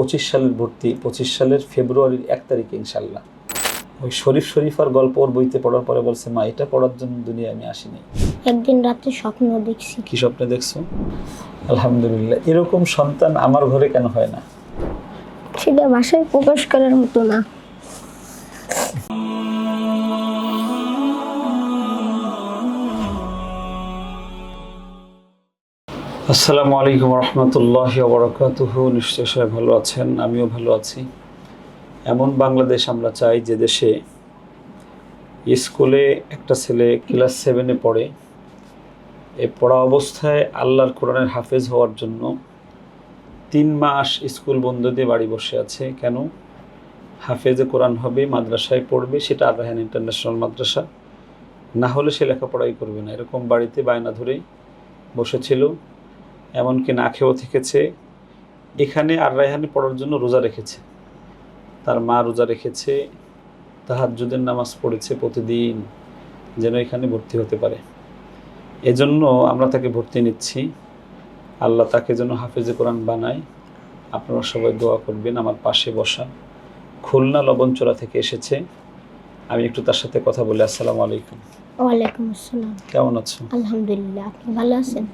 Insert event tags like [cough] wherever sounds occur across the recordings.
পঁচিশ সালের ভর্তি পঁচিশ সালের ফেব্রুয়ারির এক তারিখে ইনশাল্লাহ। ওই শরীফ শরীফার গল্প ওর বইতে পড়ার পরে বলছে মা এটা পড়ার জন্য দুনিয়া আমি আসিনি। একদিন রাতে স্বপ্ন দেখছি। কি স্বপ্নে দেখছ? আলহামদুলিল্লাহ। এরকম সন্তান আমার ঘরে কেন হয় না? সেটা ভাষায় প্রকাশ করার মতো না। আসসালামু আলাইকুম রহমতুল্লাহ বরকাতুহ। নিশ্চয় সবাই ভালো আছেন, আমিও ভালো আছি। এমন বাংলাদেশ আমরা চাই যে দেশে স্কুলে একটা ছেলে ক্লাস সেভেনে পড়ে। এ পড়া অবস্থায় আল্লাহর কোরআনের হাফেজ হওয়ার জন্য তিন মাস স্কুল বন্ধ দিয়ে বাড়ি বসে আছে। কেন? হাফেজে কোরআন হবে, মাদ্রাসায় পড়বে, সেটা আর রাহান ইন্টারন্যাশনাল মাদ্রাসা। না হলে সে লেখাপড়াই করবে না। এরকম বাড়িতে বায়না ধরেই বসেছিল। এমনকি না খেয়েও থেকেছে। এখানে আর রায়হানি পড়ার জন্য রোজা রেখেছে। তার মা রোজা রেখেছে। তাহাজ্জুদের নামাজ পড়েছে প্রতিদিন যেন এখানে ভর্তি হতে পারে। এজন্য আমরা তাকে ভর্তি নিচ্ছি। আল্লাহ তাকে যেন হাফেজে কোরআন বানায়। আপনারা সবাই দোয়া করবেন আমার পাশে বসা খুলনা লবণচোরা থেকে এসেছে। আমি একটু তার সাথে কথা বলি। আসসালামু আলাইকুম। ওয়ালাইকুম আসসালাম। কেমন আছো? আলহামদুলিল্লাহ আপনি ভালো আছেন?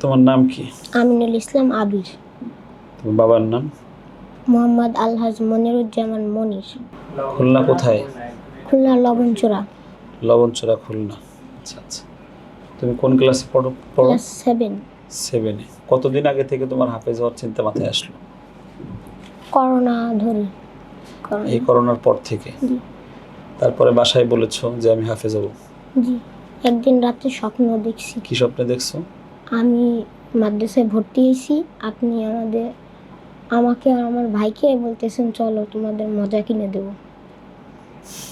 তোমার নাম কি? আমিনুল ইসলাম আবির। তোমার বাবার নাম? মোহাম্মদ আলহাজ মনিরুজ্জামান মনির। খুলনা কোথায়? খুলনা লবণচোরা। লবণচোরা খুলনা। আচ্ছা আচ্ছা। তুমি কোন ক্লাসে পড়ো পড়ো? Class seven. সেভেনে কতদিন আগে থেকে তোমার হাফেজ হওয়ার চিন্তা মাথায় আসলো? করোনা ধরে। এই করোনার পর থেকে? তারপরে বাসায় বলেছ যে আমি হাফেজ হব। জি। একদিন রাতে স্বপ্ন দেখছি। কি স্বপ্নে দেখছ? আমি মাদ্রাসায় ভর্তি হয়েছি। আপনি আমাদের আমাকে আর আমার ভাইকে বলতেছেন চলো তোমাদের মজা কিনে দেবো।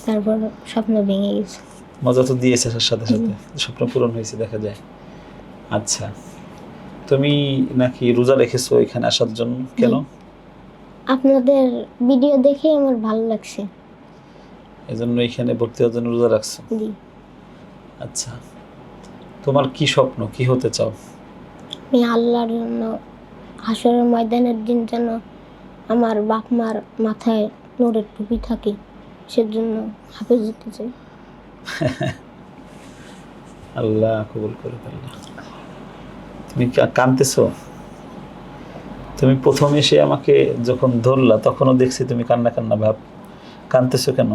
তারপর স্বপ্ন ভেঙে গেছে। মজা তো দিয়েছে সাথে সাথে। সাথে স্বপ্ন পূরণ হয়েছে দেখা যায়। আচ্ছা। তুমি নাকি রোজা রেখেছো এখানে আসার জন্য? কেন? আপনাদের ভিডিও দেখে আমার ভালো লাগছে। এজন্য এখানে ভর্তি হওয়ার জন্য রোজা রাখছো? জি। আচ্ছা। তোমার কি স্বপ্ন? কি হতে চাও? আমি আল্লাহর জন্য হাসরের ময়দানের দিন যেন আমার বাপ মার মাথায় নোরের টুপি থাকে সেজন্য হাফেজ হতে চাই। [laughs] আল্লাহ কবুল করে ফেললা তুমি কা- কাঁদতেছো? তুমি প্রথম এসে আমাকে যখন ধরলা তখনও দেখছি তুমি কান্না কান্না ভাব। কাঁদতেছো কেন?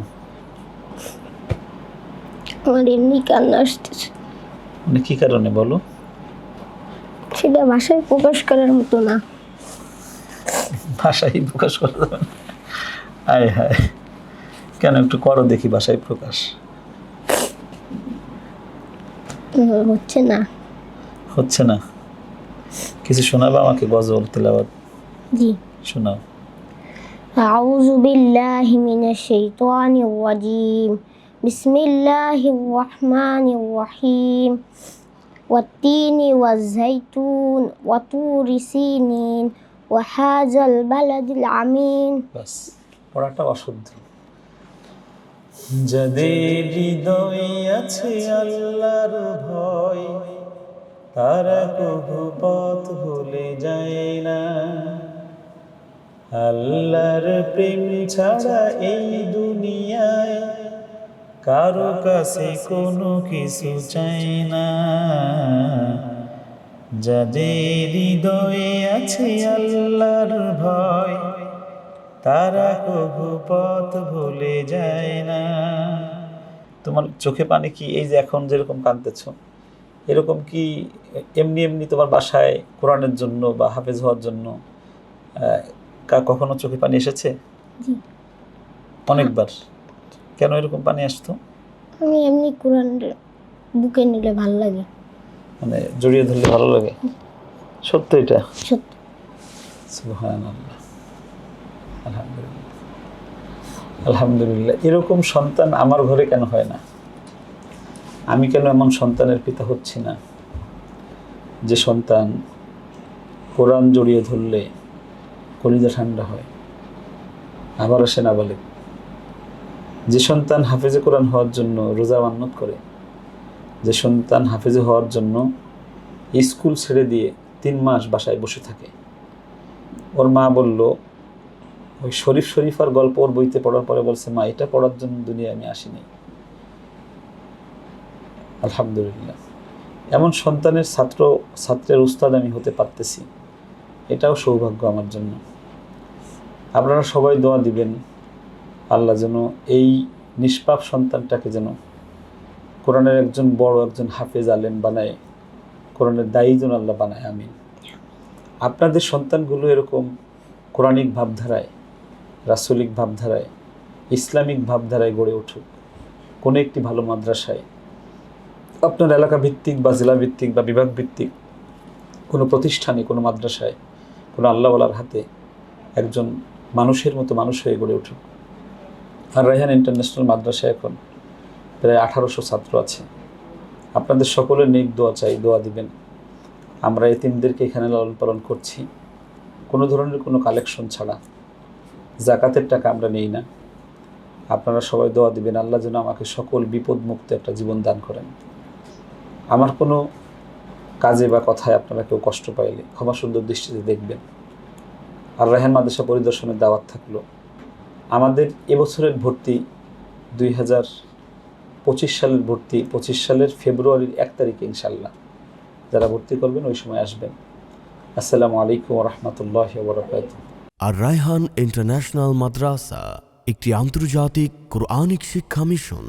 আমার এমনি কান্না আসতেছে। মানে কি কারণে বলো? সেটা ভাষায় প্রকাশ করার মতো না। ভাষায় প্রকাশ করা যাবে আয় হায়। কেন একটু করো দেখি ভাষায় প্রকাশ। হচ্ছে না। হচ্ছে না। কিছু শোনাবে আমাকে গজল তেলাওয়াত? জি। শোনাও। আউযু বিল্লাহি মিনাশ শাইতানির রাজীম। بسم الله الرحمن الرحيم والتين والزيتون وطور سينين وهذا البلد العمين বাস পড়াটা অশুদ্ধ যাদের হৃদয় আছে আল্লাহর ভয় তারা কবু পথ ভুলে যায় না আল্লাহর প্রেম ছাড়া এই দুনিয়ায় কারও কাছে কোনো কিছু চাই না। যাদের হৃদয়ে আছে আল্লাহর ভয় তারা কবু পথ ভুলে যায় না। তোমার চোখে পানি কি এই যে এখন যেরকম কাঁদতেছ? এরকম কি এমনি এমনি তোমার বাসায় কোরআনের জন্য বা হাফেজ হওয়ার জন্য কখনো চোখে পানি এসেছে? অনেকবার? কেন এরকম পানি আসতো? আমি এমনি কোরআন বুকে নিলে ভালো লাগে। মানে জড়িয়ে ধরলে ভালো লাগে? সত্য এটা? সত্যি। সুবহানাল্লাহ। আলহামদুলিল্লাহ। আলহামদুলিল্লাহ। এরকম সন্তান আমার ঘরে কেন হয় না? আমি কেন এমন সন্তানের পিতা হচ্ছি না? যে সন্তান কোরআন জড়িয়ে ধরলে কলিজা ঠান্ডা হয় আবার আসে না বলে যে সন্তান হাফেজে কোরআন হওয়ার জন্য রোজা মান্নত করে, যে সন্তান হাফেজে হওয়ার জন্য স্কুল ছেড়ে দিয়ে তিন মাস বাসায় বসে থাকে। ওর মা বলল, ওই শরীফ শরীফার গল্প ওর বইতে পড়ার পরে বলছে, মা, এটা পড়ার জন্য দুনিয়ায় আমি আসিনি। আলহামদুলিল্লাহ। এমন সন্তানের ছাত্র, ছাত্রের উস্তাদ আমি হতে পারতেছি। এটাও সৌভাগ্য আমার জন্য। আপনারা সবাই দোয়া দিবেন। আল্লাহ যেন এই নিষ্পাপ সন্তানটাকে যেন কোরআনের একজন বড় একজন হাফেজ আলেম বানায়, কোরআনের দায়ী যেন আল্লাহ বানায়, আমিন। আপনাদের সন্তানগুলো এরকম কোরআনিক ভাবধারায়, রাসুলিক ভাবধারায়, ইসলামিক ভাবধারায় গড়ে উঠুক, কোনো একটি ভালো মাদ্রাসায়, আপনার এলাকা ভিত্তিক বা জেলা ভিত্তিক বা বিভাগ ভিত্তিক, কোনো প্রতিষ্ঠানে, কোনো মাদ্রাসায়, কোনো আল্লাহওয়ালার হাতে একজন মানুষের মতো মানুষ হয়ে গড়ে উঠুক। আর রায়হান ইন্টারন্যাশনাল মাদ্রাসায় এখন প্রায় আঠারোশো ছাত্র আছে। আপনাদের সকলের নেক দোয়া চাই, দোয়া দিবেন। আমরা এই এতিমদেরকে এখানে লালন পালন করছি। কোনো ধরনের কোনো কালেকশন ছাড়া। জাকাতের টাকা আমরা নেই না। আপনারা সবাই দোয়া দিবেন, আল্লাহ যেন আমাকে সকল বিপদ মুক্ত একটা জীবন দান করেন। আমার কোনো কাজে বা কথায় আপনারা কেউ কষ্ট পাইলে ক্ষমা সুন্দর দৃষ্টিতে দেখবেন। আর রেহান মাদ্রাসা পরিদর্শনের দাওয়াত থাকল। আমাদের এবছরের ভর্তি দুই হাজার পঁচিশ সালের ভর্তি, পঁচিশ সালের ফেব্রুয়ারির এক তারিখে ইনশাল্লাহ যারা ভর্তি করবেন ওই সময় আসবেন। আসসালামু আলাইকুম রহমতুল্লাহ বরকাত আর রায়হান ইন্টারন্যাশনাল মাদ্রাসা, একটি আন্তর্জাতিক কোরআনিক শিক্ষা মিশন।